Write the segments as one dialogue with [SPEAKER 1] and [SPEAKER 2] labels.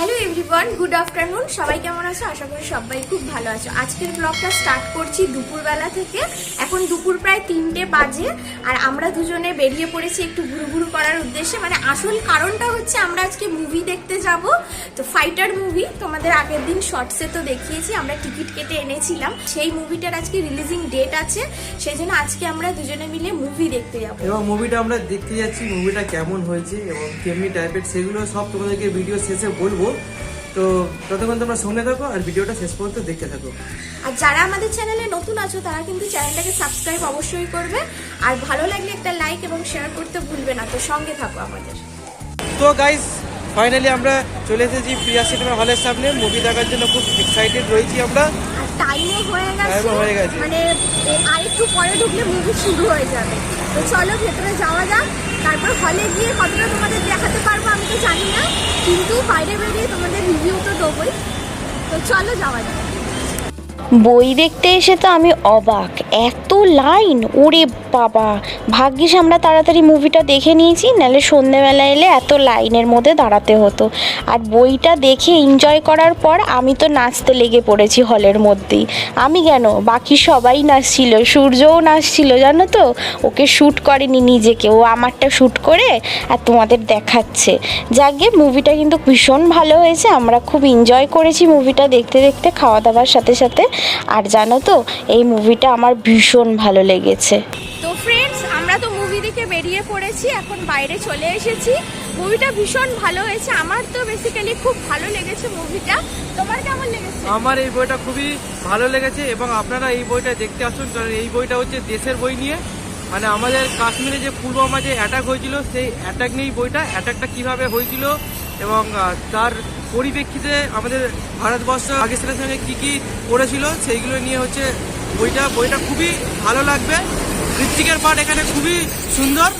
[SPEAKER 1] Hello everyone good afternoon সবাই কেমন আছো? আশা করি সবাই খুব ভালো আছো। আজকের ব্লগটা স্টার্ট করছি দুপুরবেলা থেকে। এখন দুপুর প্রায় তিনটে বাজে আর আমরা দুজনে বেরিয়ে পড়েছি একটু ঘুরু ঘুরু করার উদ্দেশ্যে। মানে আসল কারণটা হচ্ছে আমরা আজকে মুভি দেখতে যাব। তো ফাইটার মুভি তোমাদের আগের দিন শর্টসে তো দেখিয়েছি, আমরা টিকিট কেটে এনেছিলাম। সেই মুভিটার আজকে রিলিজিং ডেট আছে। সেই জন্য আজকে আমরা দুজনে মিলে মুভি দেখতে যাব।
[SPEAKER 2] এবং মুভিটা আমরা দেখতে যাচ্ছি মুভিটা কেমন হয়েছে এবং কেমনি টাইপের সেগুলো সব তোমাদেরকে ভিডিও শেষে বলব। তো ততক্ষণ তোমরা শুনে থাকো আর ভিডিওটা শেষ পর্যন্ত দেখতে থাকো।
[SPEAKER 1] আর যারা আমাদের চ্যানেলে নতুন আছো তারা কিন্তু চ্যানেলটাকে সাবস্ক্রাইব অবশ্যই করবে। আর ভালো লাগলে একটা লাইক এবং শেয়ার করতে ভুলবে না। তো সঙ্গে থাকো আমাদের।
[SPEAKER 2] তো গাইস ফাইনালি আমরা চলে এসেছি প্রিয়া সিনেমা হলের সামনে। মুভি দেখার জন্য খুব এক্সাইটেড রয়েছি আমরা।
[SPEAKER 1] টাইমও হয়ে গেছে।
[SPEAKER 2] হয়ে গেছে।
[SPEAKER 1] মানে আর একটু পরে ঢুকলে মুভি শুরু হয়ে যাবে। তো চলো ভেতরে যাওয়া যাক। তারপর হলে গিয়ে কতটা তোমাদের দেখাতে পারব আমি তো জানি না, কিন্তু বাইরে বেরিয়ে তোমাদের রিভিউ তো দেবোই। তো চলো যাওয়া যাক।
[SPEAKER 3] বই দেখতে এসে তো আমি অবাক। এত লাইন, ওরে বাবা। ভাগ্যিস আমরা তাড়াতাড়ি মুভিটা দেখে নিয়েছি, নাহলে সন্ধেবেলা এলে এত লাইনের মধ্যে দাঁড়াতে হতো। আর বইটা দেখে এনজয় করার পর আমি তো নাচতে লেগে পড়েছি হলের মধ্যেই। আমি কেন? বাকি সবাই নাচছিল, সূর্যও নাচছিল, জানো তো? ওকে শ্যুট করেনি নিজেকে, ও আমারটা শ্যুট করে আর তোমাদের দেখাচ্ছে। যাকে মুভিটা কিন্তু ভীষণ ভালো হয়েছে, আমরা খুব এনজয় করেছি মুভিটা দেখতে দেখতে খাওয়া দাওয়ার সাথে সাথে। আর জানো তো এই মুভিটা আমার ভীষণ ভালো লেগেছে।
[SPEAKER 1] তো ফ্রেন্ডস আমরা তো মুভি দেখে বেরিয়ে পড়েছি এখন বাইরে চলে এসেছি। মুভিটা ভীষণ ভালো হয়েছে আমার তো বেসিক্যালি খুব ভালো লেগেছে মুভিটা তোমার কেমন লেগেছে?
[SPEAKER 2] আমার এই বইটা খুবই ভালো লেগেছে এবং আপনারা এই বইটা দেখতে আসুন কারণ এই বইটা হচ্ছে দেশের বই নিয়ে। মানে আমাদের কাশ্মীরে যে পুলওয়ামা যে অ্যাটাক হয়েছিল সেই অ্যাটাক নিয়েই বইটা অ্যাটাকটা কীভাবে হয়েছিল এবং তার পরিপ্রেক্ষিতে আমাদের ভারতবর্ষ পাকিস্তানের সঙ্গে কী কী করেছিল সেইগুলো নিয়ে হচ্ছে বইটা বইটা খুবই ভালো লাগবে। ঋত্বিকের পাঠ এখানে খুবই সুন্দর।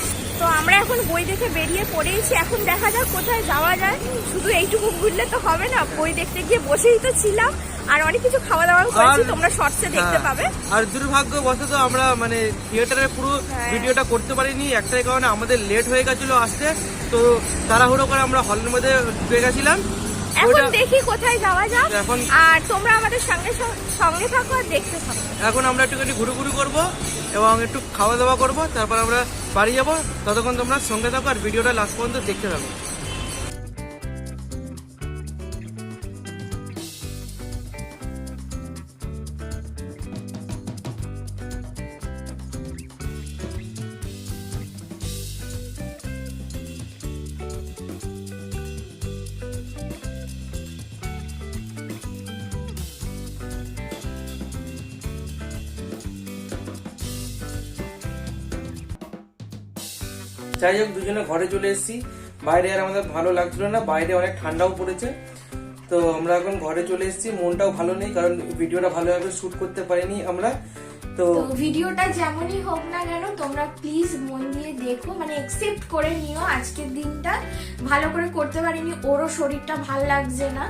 [SPEAKER 1] তো আমরা এখন বই দেখে বেরিয়ে পড়েইছি। এখন দেখা যাক কোথায় যাওয়া যায়। শুধু এইটুকু ঘুরলে তো হবে না। বই দেখতে গিয়ে বসেই তো ছিলাম। আর অনেক কিছু খাওয়া দাওয়া করেছি। তোমরা শর্টসে দেখতে
[SPEAKER 2] হ্যাঁ।
[SPEAKER 1] পাবে।
[SPEAKER 2] আর দুর্ভাগ্যবশত আমরা মানে থিয়েটারে পুরো
[SPEAKER 1] হ্যাঁ।
[SPEAKER 2] ভিডিওটা করতে পারিনি। একটাই কারণে আমাদের লেট হয়ে গেছিল আসতে। তো তাড়াহুড়ো করে আমরা হলের মধ্যে ঢুকে গেছিলাম।
[SPEAKER 1] এখন দেখি কোথায় যাওয়া যাক
[SPEAKER 2] এখন-
[SPEAKER 1] আর তোমরা আমাদের সঙ্গে সঙ্গে থাকো আর দেখতে থাকো।
[SPEAKER 2] এখন আমরা একটুখানি ঘুরু ঘুরু করব এবং একটু খাওয়া দাওয়া করব তারপর আমরা বাড়ি যাব। ততক্ষণ তোমরা সঙ্গে থাকো আর ভিডিওটা লাস্ট পর্যন্ত দেখতে থাকো। যাই হোক, দুজনে ঘরে চলে এসেছি। বাইরে আর আমাদের ভালো লাগছিল না, বাইরে অনেক ঠান্ডাও পড়েছে। তো আমরা এখন ঘরে চলে এসেছি, মনটাও ভালো নেই, কারণ ভিডিওটা ভালোভাবে শ্যুট করতে পারিনি আমরা। তো
[SPEAKER 1] ভিডিওটা যেমনই হোক না কেন তোমরা প্লিজ মন দিয়ে দেখো মানে একসেপ্ট করে নিও আজকের দিনটা। ভালো করে করতে পারিনি ওরও শরীরটা ভালো লাগছে না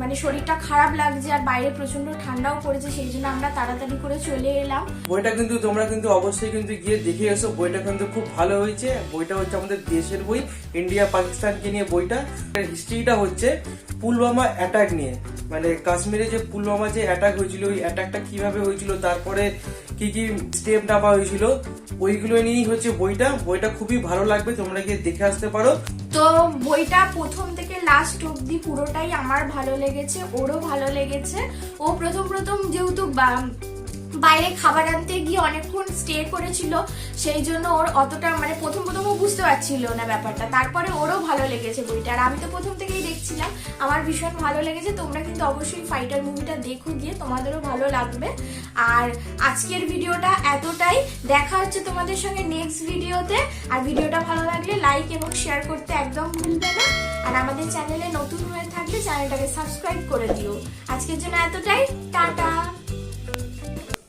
[SPEAKER 1] মানে শরীরটা খারাপ লাগছে আর বাইরে প্রচণ্ড ঠান্ডাও পড়েছে সেই জন্য আমরা তাড়াতাড়ি করে চলে এলাম।
[SPEAKER 2] বইটা কিন্তু তোমরা কিন্তু অবশ্যই কিন্তু গিয়ে দেখে এসো বইটা কিন্তু খুব ভালো হয়েছে। বইটা হচ্ছে আমাদের দেশের বই ইন্ডিয়া পাকিস্তানকে নিয়ে বইটা। হিস্ট্রিটা হচ্ছে পুলওয়ামা অ্যাটাক নিয়ে। মানে কাশ্মীরে যে পুলওয়ামা যে অ্যাটাক হয়েছিল ওই অ্যাটাকটা কীভাবে হয়েছিল তারপরে কি কি স্টেপ নেওয়া হয়েছিল, ওইগুলো নিয়েই হচ্ছে বইটা। বইটা খুবই ভালো লাগবে, তোমরা গিয়ে দেখে আসতে পারো।
[SPEAKER 1] তো বইটা প্রথম থেকে লাস্ট অবধি পুরোটাই আমার ভালো লেগেছে, ওরও ভালো লেগেছে। ও প্রথম প্রথম যেহেতু বাইরে খাবার আনতে গিয়ে অনেকক্ষণ স্টে করেছিল, সেই জন্য ওর অতটা মানে প্রথম প্রথম ও বুঝতে পারছিল না ব্যাপারটা। তারপরে ওরও ভালো লেগেছে বইটা। আর আমি তো প্রথম থেকেই দেখছিলাম। আমার ভীষণ ভালো লেগেছে। তোমরা কিন্তু অবশ্যই ফাইটার মুভিটা দেখো গিয়ে, তোমাদেরও ভালো লাগবে। আর আজকের ভিডিওটা এতটাই। দেখা হচ্ছে তোমাদের সঙ্গে নেক্সট ভিডিওতে। আর ভিডিওটা ভালো লাগলে লাইক এবং শেয়ার করতে একদম ভুলবে না। আর আমাদের চ্যানেলে নতুন হয়ে থাকলে চ্যানেলটাকে সাবস্ক্রাইব করে দিও। আজকের জন্য এতটাই। টাটা!